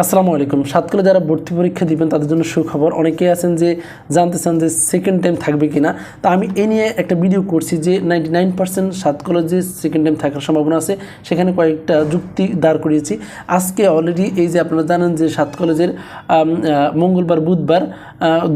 আসসালামু আলাইকুম। সাতকলে যারা ভর্তি পরীক্ষা দিবেন, তাদের জন্য সুখবর। অনেকেই আছেন যে জানতে চান যে সেকেন্ড টাইম থাকবে কি না তা আমি এ নিয়ে একটা ভিডিও করছি যে নাইনটি নাইন পার্সেন্ট সাত যে সেকেন্ড টাইম থাকার সম্ভাবনা আছে। সেখানে কয়েকটা যুক্তি দাঁড় করিয়েছি। আজকে অলরেডি এই যে আপনারা জানেন যে সাত কলেজের মঙ্গলবার, বুধবার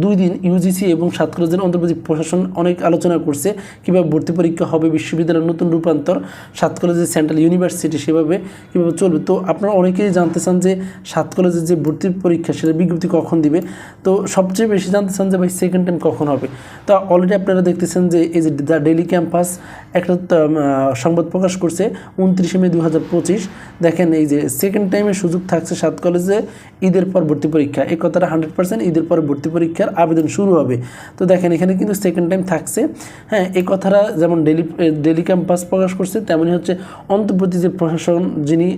দুই দিন ইউজিসি এবং সাত কলেজের অন্তর্বর্তী প্রশাসন অনেক আলোচনা করছে কীভাবে ভর্তি পরীক্ষা হবে, বিশ্ববিদ্যালয়ের নতুন রূপান্তর, সাত কলেজের সেন্ট্রাল ইউনিভার্সিটি সেভাবে কীভাবে চলবে। তো আপনারা অনেকেই জানতে চান যে সাত কলেজের যে ভর্তির পরীক্ষা, সেটা বিজ্ঞপ্তি কখন দিবে? তো সবচেয়ে বেশি জানতে চান যে ভাই সেকেন্ড টাইম কখন হবে? তো অলরেডি আপনারা দেখতেছেন যে এই যে দ্য ডেলি ক্যাম্পাস একটা সংবাদ প্রকাশ করছে উনত্রিশে মে দু হাজার পঁচিশ। দেখেন এই যে সেকেন্ড টাইমের সুযোগ থাকছে সাত কলেজে ঈদের পর ভর্তি পরীক্ষা। এই কথাটা হান্ড্রেড পার্সেন্ট ঈদের পর ভর্তি পরীক্ষার আবেদন শুরু হবে। তো দেখেন এখানে কিন্তু সেকেন্ড টাইম থাকছে। হ্যাঁ এই কথাটা যেমন ডেলি ডেলি ক্যাম্পাস প্রকাশ করছে, তেমনই হচ্ছে অন্তর্বর্তী যে প্রশাসন যিনি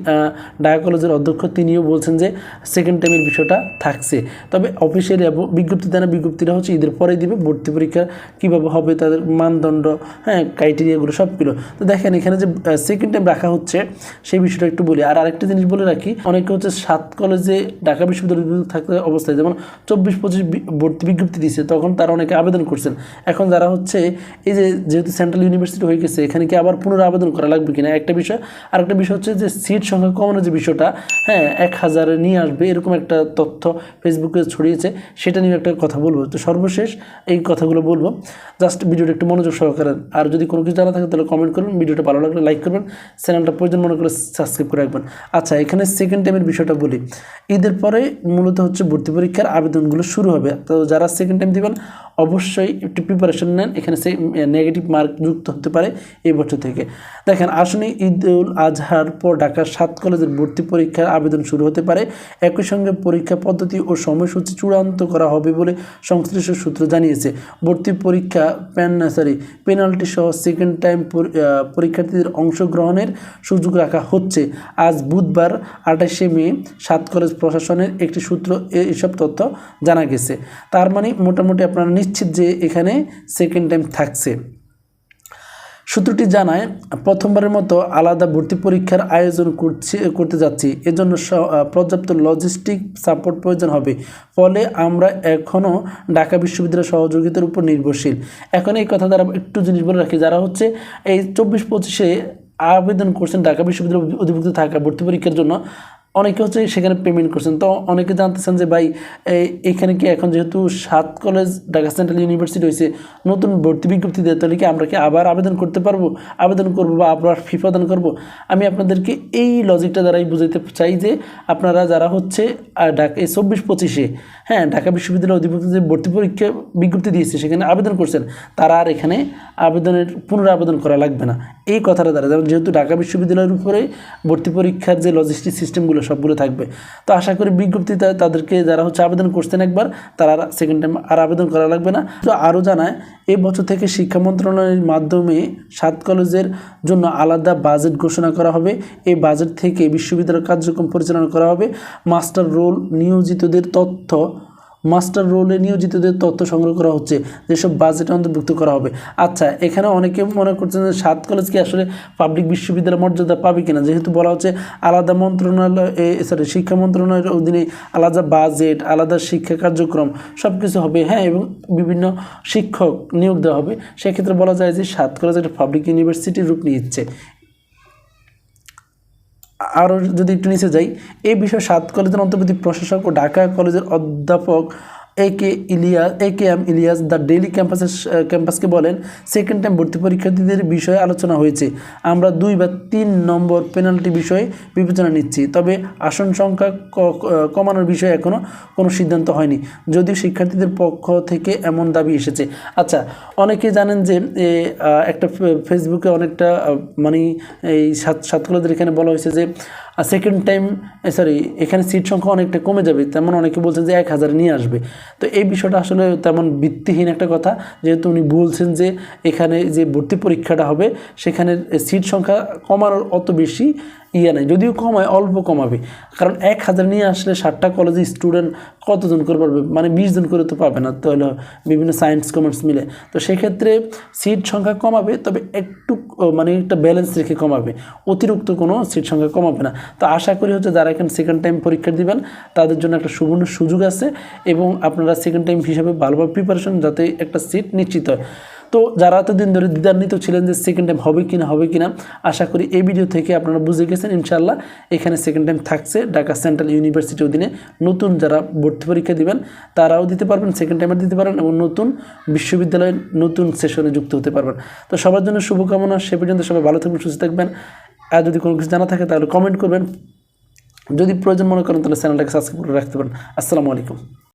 ডায়া কলেজের অধ্যক্ষ, তিনিও বলছেন যে সেকেন্ড টাইমের বিষয়টা থাকছে। তবে অফিসিয়ালি বিজ্ঞপ্তি দেয় না বিজ্ঞপ্তিটা হচ্ছে ঈদের পরেই দিবে। ভর্তি পরীক্ষা কীভাবে হবে, তাদের মানদণ্ড হ্যাঁ ক্রাইটেরিয়াগুলো সবগুলো তো দেখেন, এখানে যে সেকেন্ড টাইম রাখা হচ্ছে, সেই বিষয়টা একটু বলি। আর আরেকটা জিনিস বলে রাখি, অনেকে হচ্ছে সাত কলেজে ঢাকা বিশ্ববিদ্যালয় থাকতে অবস্থায়, যেমন চব্বিশ পঁচিশ ভর্তি বিজ্ঞপ্তি দিয়েছে তখন তারা অনেকে আবেদন করছেন। এখন যারা হচ্ছে, এই যে, যেহেতু সেন্ট্রাল ইউনিভার্সিটি হয়ে গেছে, এখানে কি আবার পুনরায় আবেদন করা লাগবে কিনা? একটা বিষয়। আর একটা বিষয় হচ্ছে যে সিট সংখ্যা কমানোর যে বিষয়টা হ্যাঁ এক হাজারে নিয়ে আসবে, এরকম একটা তথ্য ফেসবুকে ছড়িয়েছে, সেটা নিয়ে একটা কথা বলব। তো সর্বশেষ এই কথাগুলো বলব। জাস্ট ভিডিওটা একটু মনোযোগ সহকারে। আর যদি কোনো কিছু জানা থাকে তাহলে কমেন্ট করবেন, ভিডিওটা ভালো লাগলে লাইক করবেন চ্যানেলটা প্রয়োজন মনে করে সাবস্ক্রাইব করে রাখবেন। আচ্ছা এখানে সেকেন্ড টাইমের বিষয়টা বলি। ঈদের পরে মূলত হচ্ছে ভর্তি পরীক্ষার আবেদনগুলো শুরু হবে। তো যারা সেকেন্ড টাইম দিবেন অবশ্যই একটু প্রিপারেশন নেন। এখানে সেই নেগেটিভ মার্ক যুক্ত হতে পারে এই বছর থেকে। দেখেন আসনে ঈদ উল আজহার পর ঢাকার সাত কলেজের ভর্তি পরীক্ষার আবেদন শুরু হতে পারে। একই সঙ্গে পরীক্ষা পদ্ধতি ও সময়সূচি চূড়ান্ত করা হবে বলে সংশ্লিষ্ট সূত্র জানিয়েছে। ভর্তি পরীক্ষা প্যান সরি পেনাল্টি সহ সেকেন্ড টাইম পরীক্ষার্থীদের অংশগ্রহণের সুযোগ রাখা হচ্ছে। আজ বুধবার, আঠাশে মে, সাত কলেজ প্রশাসনের একটি সূত্র এ- এসব তথ্য জানা গেছে। তার মানে মোটামুটি আপনারা নিশ্চিত যে এখানে সেকেন্ড টাইম থাকছে। সূত্রটি জানায়, প্রথমবারের মতো আলাদা ভর্তি পরীক্ষার আয়োজন করছে, করতে যাচ্ছি। এজন্য পর্যাপ্ত লজিস্টিক সাপোর্ট প্রয়োজন হবে। ফলে আমরা এখনও ঢাকা বিশ্ববিদ্যালয়ের সহযোগিতার উপর নির্ভরশীল। এখন এই কথা দ্বারা একটু জিনিস বলে রাখি, যারা হচ্ছে এই চব্বিশ পঁচিশে আবেদন করছেন ঢাকা বিশ্ববিদ্যালয় অধিভুক্ত থাকা ভর্তি পরীক্ষার জন্য অনেকে হচ্ছে সেখানে পেমেন্ট করছেন। তো অনেকে জানতেছেন যে ভাই এখানে কি এখন যেহেতু সাত কলেজ ঢাকা সেন্ট্রাল ইউনিভার্সিটি হয়েছে নতুন ভর্তি বিজ্ঞপ্তি দেয় তাহলে কি আমরা কি আবার আবেদন করতে পারব? আবেদন করব বা আবার ফি প্রদান করব? আমি আপনাদেরকে এই লজিকটা দ্বারাই বুঝাইতে চাই যে আপনারা যারা হচ্ছে ঢাকা, এই চব্বিশ পঁচিশে হ্যাঁ ঢাকা বিশ্ববিদ্যালয় অধিভুক্ত যে ভর্তি পরীক্ষা বিজ্ঞপ্তি দিয়েছে, সেখানে আবেদন করছেন, তারা আর এখানে আবেদনের, পুনরাবেদন করা লাগবে না। এই কথাটা দ্বারা যেমন যেহেতু ঢাকা বিশ্ববিদ্যালয়ের উপরে ভর্তি পরীক্ষার যে লজিস্টিক সিস্টেমগুলো সবগুলো থাকবে, তো আশা করি বিজ্ঞপ্তিতে তাদেরকে যারা হচ্ছে আবেদন করছেন একবার, তারা সেকেন্ড টাইম আর আবেদন করা লাগবে না। তো আরও জানায়, এই বছর থেকে শিক্ষা মন্ত্রণালয়ের মাধ্যমে সাত কলেজের জন্য আলাদা বাজেট ঘোষণা করা হবে। এই বাজেট থেকে বিশ্ববিদ্যালয়ের কার্যক্রম পরিচালনা করা হবে। মাস্টার রোল নিয়োজিতদের তথ্য মাস্টার রোলে নিয়োজিতদের তথ্য সংগ্রহ করা হচ্ছে, যেসব বাজেটে অন্তর্ভুক্ত করা হবে। আচ্ছা এখানে অনেকে মনে করছেন যে সাত কলেজ কি আসলে পাবলিক বিশ্ববিদ্যালয় মর্যাদা পাবে কিনা? যেহেতু বলা হচ্ছে আলাদা মন্ত্রণালয় সরি শিক্ষা মন্ত্রণালয়ের অধীনে আলাদা বাজেট, আলাদা শিক্ষা কার্যক্রম সব কিছু হবে। হ্যাঁ এবং বিভিন্ন শিক্ষক নিয়োগ দেওয়া হবে। সেক্ষেত্রে বলা যায় যে সাত কলেজ একটা পাবলিক ইউনিভার্সিটির রূপ নিচ্ছে। আরও যদি একটু নিচে যাই, এই বিষয়ে সাত কলেজের অন্তর্বর্তী প্রশাসক ও ঢাকা কলেজের অধ্যাপক A K Ilias A K M Ilias the daily ক্যাম্পাসের ক্যাম্পাসকে বলেন সেকেন্ড টাইম ভর্তি পরীক্ষার্থীদের বিষয়ে আলোচনা হয়েছে। আমরা দুই বা তিন নম্বর পেনাল্টি বিষয়ে বিবেচনা নিচ্ছি। তবে আসন সংখ্যা কমানোর বিষয়ে এখনও কোনো সিদ্ধান্ত হয়নি। যদিও শিক্ষার্থীদের পক্ষ থেকে এমন দাবি এসেছে। আচ্ছা অনেকে জানেন যে একটা ফেসবুকে অনেকটা মানে এই সাত সাত কলেজের এখানে বলা হয়েছে যে সেকেন্ড টাইম সরি এখানে সিট সংখ্যা অনেকটা কমে যাবে। তেমন অনেকে বলছেন যে এক হাজার নিয়ে আসবে। তো এই বিষয়টা আসলে তেমন ভিত্তিহীন একটা কথা। যেহেতু উনি বলছেন যে এখানে যে ভর্তি পরীক্ষাটা হবে সেখানে সিট সংখ্যা কমার অত বেশি ইয়ে নাই, যদিও কমায় অল্প কমাবে কারণ এক হাজার নিয়ে আসলে ষাটটা কলেজে স্টুডেন্ট কতজন করে পারবে? মানে বিশ জন করে তো পাবে না, তো হলো বিভিন্ন সায়েন্স কমার্স মিলে। তো সেক্ষেত্রে সিট সংখ্যা কমাবে, তবে একটু মানে একটা ব্যালেন্স রেখে কমাবে। অতিরিক্ত কোনো সিট সংখ্যা কমাবে না। তো আশা করি হচ্ছে যারা এখানে সেকেন্ড টাইম পরীক্ষা দিবেন, তাদের জন্য একটা সুবর্ণ সুযোগ আছে এবং আপনারা সেকেন্ড টাইম হিসাবে ভালোভাবে প্রিপারেশন যাতে একটা সিট নিশ্চিত হয়। তো যারা এতদিন ধরে দ্বিধান্বিত ছিলেন যে সেকেন্ড টাইম হবে কি না হবে কি না আশা করি এই ভিডিও থেকে আপনারা বুঝে গেছেন। ইনশাল্লাহ এখানে সেকেন্ড টাইম থাকছে ঢাকা সেন্ট্রাল ইউনিভার্সিটি অধীনে। নতুন যারা ভর্তি পরীক্ষা দিবেন, তারাও দিতে পারবেন সেকেন্ড টাইমে দিতে পারেন এবং নতুন বিশ্ববিদ্যালয়ের নতুন সেশনে যুক্ত হতে পারবেন। তো সবার জন্য শুভকামনা, সে পর্যন্ত সবাই ভালো থাকবেন, সুস্থ থাকবেন। আর যদি কোনো কিছু জানা থাকে তাহলে কমেন্ট করবেন। যদি প্রয়োজন মনে করেন তাহলে চ্যানেলটাকে সাবস্ক্রাইব করে রাখতে পারেন। আসসালামু আলাইকুম।